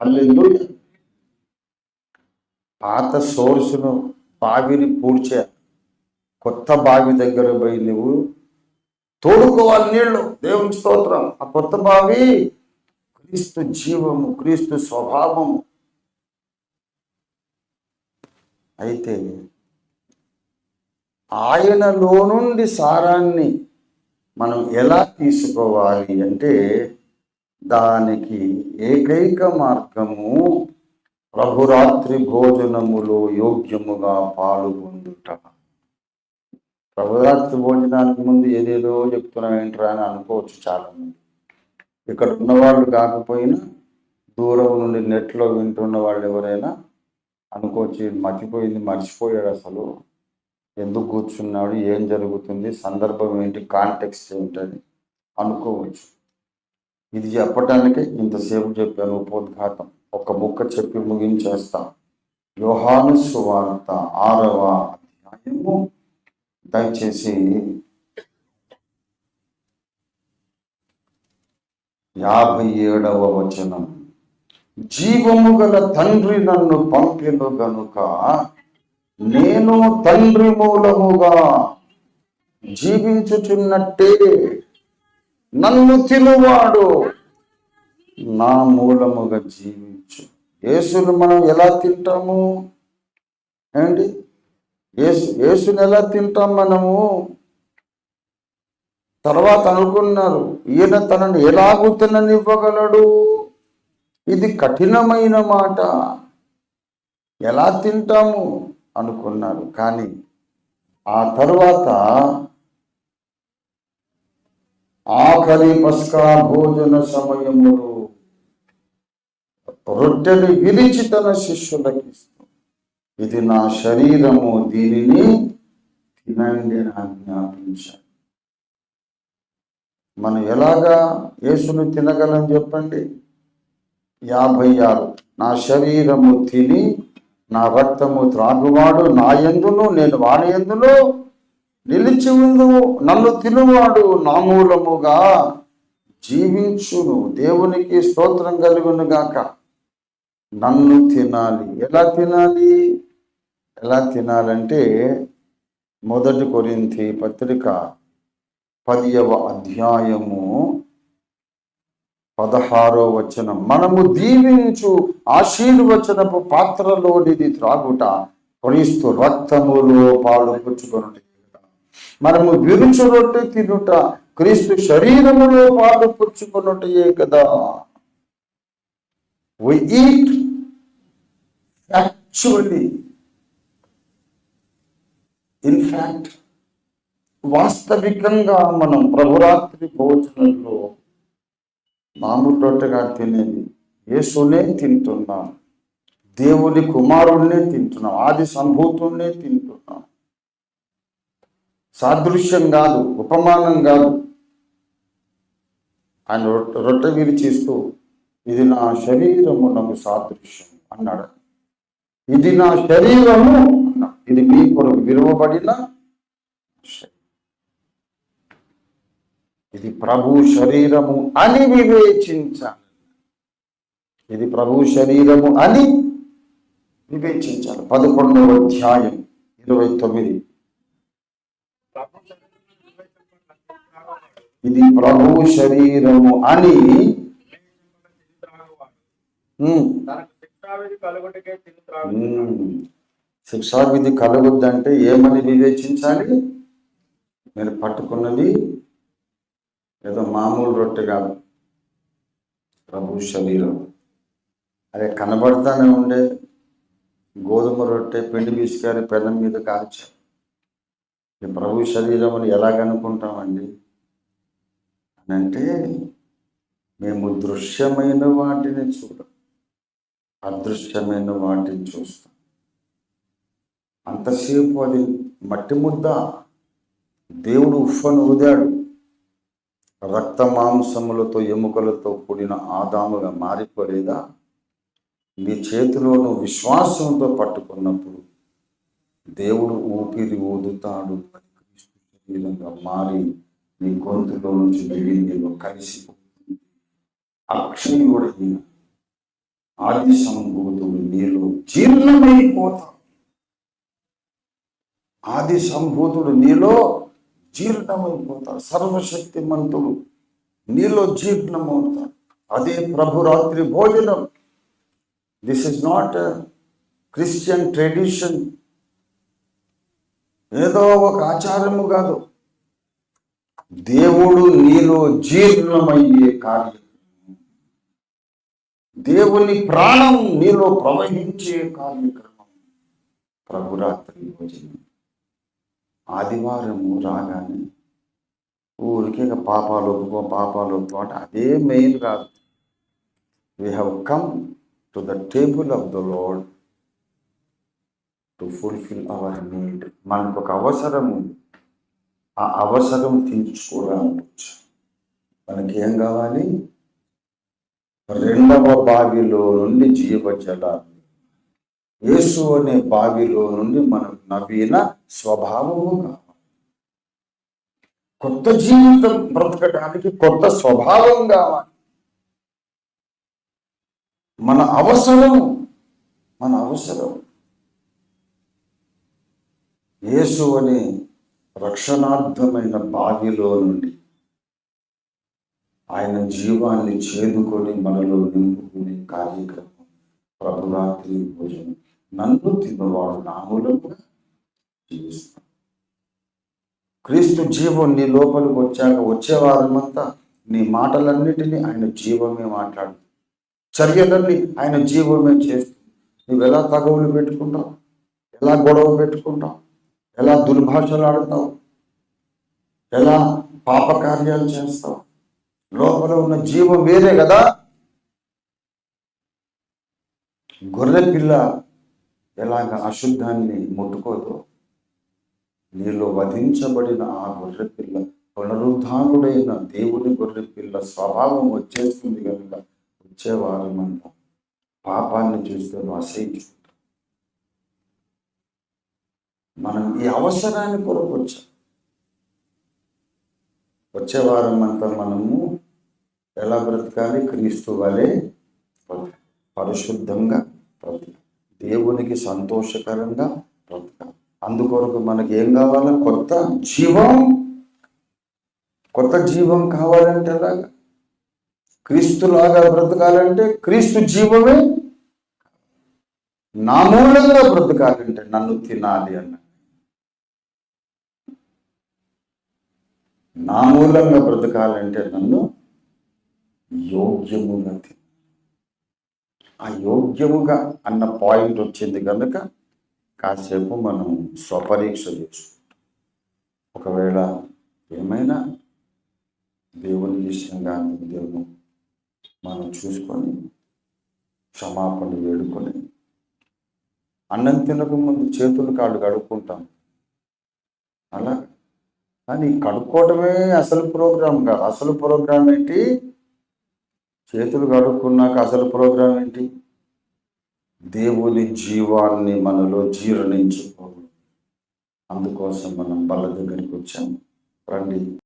హల్లెలూయా పాత సోర్సును బావిని పూడ్చే కొత్త బావి దగ్గర పోయి నువ్వు తోడుకోవాలి నీళ్ళు. దేవుని స్తోత్రం. ఆ కొత్త బావి క్రీస్తు జీవము క్రీస్తు స్వభావము. అయితే ఆయనలో నుండి సారాన్ని మనం ఎలా తీసుకోవాలి అంటే దానికి ఏకైక మార్గము ప్రభురాత్రి భోజనములో యోగ్యముగా పాల్గొందుట ప్రభురాత్రి భోజనానికి ముందు ఏదేదో చెప్తున్నాం ఏంట్రా అని అనుకోవచ్చు చాలా మంది ఇక్కడ ఉన్నవాళ్ళు కాకపోయినా దూరం నుండి నెట్లో వింటున్న వాళ్ళు ఎవరైనా అనుకోవచ్చు మర్చిపోయింది మర్చిపోయాడు అసలు. ఎందుకు కూర్చున్నాడు? ఏం జరుగుతుంది? సందర్భం ఏంటి? కాంటెక్స్ట్ ఏంటని అనుకోవచ్చు. ఇది చెప్పటానికి ఇంతసేపు చెప్పాను ఉపోద్ఘాతం. ఒక ముక్క చెప్పి ముగించేస్తాం. యోహాను సువార్త ఆరవ అధ్యాయము. దయచేసి యాభై ఏడవ వచనం. జీవము గల తండ్రి నన్ను పంపిను గనుక నేను తండ్రి మూలముగా జీవించుచున్నట్టే నన్ను తినువాడు. నా మూలముగా జీవించు. యేసును మనం ఎలా తింటాము? ఏంటి? యేసు యేసుని ఎలా తింటాం మనము? తర్వాత అనుకున్నారు. ఈయన తనను ఎలాగూ తిననివ్వగలడు? ఇది కఠినమైన మాట. ఎలా తింటాము? అనుకున్నారు. కానీ ఆ తర్వాత ఆఖరి పస్కా భోజన సమయములు రొట్టెలు విరిచి తన శిష్యులకి ఇది నా శరీరము దీనిని తినండి అని ఆజ్ఞాపించాను మనం ఎలాగా యేసును తినగలం చెప్పండి? యాభై ఆరు నా శరీరము తిని నా రక్తము త్రాగువాడు నా ఎందును నేను వాని ఎందును? నిలిచి ఉండు నన్ను తినువాడు నా మూలముగా జీవించును దేవునికి స్తోత్రం కలుగును గాక. నన్ను తినాలి. ఎలా తినాలి? ఎలా తినాలంటే మొదటి కొరింతి పత్రిక పదియవ అధ్యాయము పదహారో వచనం. మనము దీవించు ఆశీర్వచనపు పాత్రలోనిది త్రాగుట క్రీస్తు రక్తములో పాలు పుచ్చుకొనుట మనము విరుచు తినుట క్రీస్తు శరీరములో పాలు పుచ్చుకున్నట్టయే కదా. ఇన్ఫాక్ట్ వాస్తవికంగా మనం ప్రభురాత్రి భోజనంలో మామూలుగా తినేది. యేసునే తింటున్నాం. దేవుని కుమారుణ్ణే తింటున్నాం. ఆది సంభూతుణ్ణే తింటున్నాం. సాదృశ్యం కాదు ఉపమానం కాదు. ఆయన రొట్టె రొట్టె విరిచిస్తూ ఇది నా శరీరము నాకు సాదృశ్యం అన్నాడు. ఇది నా శరీరము అన్నాడు. ఇది మీ కొరకు విలువబడిన ఇది ప్రభు శరీరము అని వివేచించాలి. ఇది ప్రభు శరీరము అని వివేచించాలి. పదకొండవ అధ్యాయం ఇరవై తొమ్మిది. ఇది ప్రభు శరీరము అని. శిక్షావిధి కలగొద్దంటే ఏమని వివేచించాలి? మీరు పట్టుకున్నది ఏదో మామూలు రొట్టె కాదు. ప్రభు శరీరం. అదే కనబడతానే ఉండే. గోధుమ రొట్టె పిండి పిసికారి పెనం మీద కాల్చారు ప్రభు శరీరం అని ఎలాగనుకుంటామండి అని అంటే మేము దృశ్యమైన వాటిని చూడం. అదృశ్యమైన వాటిని చూస్తాం. అంతసేపు అది మట్టి ముద్ద. దేవుడు ఉఫ్ఫను ఊదాడు రక్త మాంసములతో ఎముకలతో కూడిన ఆదాముగా మారిపోలేదా? మీ చేతిలోను విశ్వాసంతో పట్టుకున్నప్పుడు దేవుడు ఊపిరి ఊదుతాడు. అని క్రీస్తు శరీరంగా మారి నీ గొంతులో నుంచి దిగి నీలో కలిసిపోతుంది. అక్షయుడైన ఆది సంభూతుడు నీలో జీర్ణమైపోతాడు. ఆది సంభూతుడు నీలో జీర్ణమైపోతాడు. సర్వశక్తిమంతుడు నీలో జీర్ణమవుతాడు. అదే ప్రభు రాత్రి భోజనం. This is not Christian tradition ఏదో ఒక ఆచారము కాదు. దేవుడు నీలో జీర్ణమయ్యే కార్యం. దేవుని ప్రాణం నీలో ప్రవహించే కార్యక్రమం. ప్రభురాత్రి భోజనం. ఆదివారము రాగానే ఊరికే పాపాలు ఒప్పుకో పాపాలు ఒప్పుకో అంటే అదే మెయిన్ కాదు. We have come to the table of the Lord to fulfil our need. మనకు ఒక అవసరం ఉంది ఆ అవసరం తీర్చుకోవచ్చు మనకి ఏం కావాలి? రెండవ బావిలో నుండి జీవజలాన్ని. యేసు అనే బావిలో నుండి మనకు నవీన స్వభావము కావాలి. కొత్త జీవితం బ్రతకడానికి కొత్త స్వభావం కావాలి. మన అవసరం మన అవసరం యేసు అనే రక్షణార్థమైన బావిలో నుండి ఆయన జీవాన్ని చేదుకొని మనలో నింపుకునే కార్యక్రమం ప్రభురాత్రి భోజనం. నన్ను తిన్నవాడు నా మూలంగా జీవిస్తాను క్రీస్తు జీవం నీ లోపలికి వచ్చాక వచ్చేవారమంతా నీ మాటలన్నిటినీ ఆయన జీవమే మాట్లాడు చర్యలన్నీ ఆయన జీవమే చేస్తుంది. నువ్వు ఎలా తగవులు పెట్టుకుంటావు? ఎలా గొడవ పెట్టుకుంటావు? ఎలా దుర్భాషలు ఆడతావు ఎలా పాపకార్యాలు చేస్తావు లోపల ఉన్న జీవం వేరే కదా? గొర్రె పిల్ల ఎలాగ అశుద్ధాన్ని ముట్టుకోదు నీలో వధించబడిన ఆ గొర్రె పిల్ల పునరుద్ధానుడైన దేవుని గొర్రె పిల్ల స్వభావం వచ్చేస్తుంది కనుక వచ్చేవారమంతా పాపాన్ని చూస్తే నువ్వు అసహించుకుంటావు మనం ఈ అవసరాన్ని కొరకు వచ్చాం వచ్చే వారం అంతా మనము ఎలా బ్రతకాలి? క్రీస్తు వలె పరిశుద్ధంగా బ్రతకాలి. దేవునికి సంతోషకరంగా బ్రతకాలి. అందుకొరకు మనకి ఏం కావాలా? కొత్త జీవం. కొత్త జీవం కావాలంటే ఎలాగా? క్రీస్తులాగా బ్రతకాలంటే క్రీస్తు జీవమే. నా మూలంగా బ్రతకాలంటే నన్ను తినాలి అన్న నా మూలంగా బ్రతకాలంటే నన్ను యోగ్యముగా ఆ యోగ్యముగా అన్న పాయింట్ వచ్చింది కనుక కాసేపు మనం స్వపరీక్ష చేసుకుంటాం ఒకవేళ ఏమైనా దేవుని విషయంగా దేవుడు మనం చూసుకొని క్షమాపణ వేడుకొని అన్నం తినక ముందు చేతులు కాళ్ళు కడుక్కుంటాం. అలా కానీ కడుక్కోవటమే అసలు ప్రోగ్రాం కాదు. అసలు ప్రోగ్రాం ఏంటి? చేతులు కడుక్కున్నాక అసలు ప్రోగ్రాం ఏంటి? దేవుని జీవాన్ని మనలో జీర్ణించుకోవాలి అందుకోసం మనం బల్ల దగ్గరికి వచ్చాము. రండి.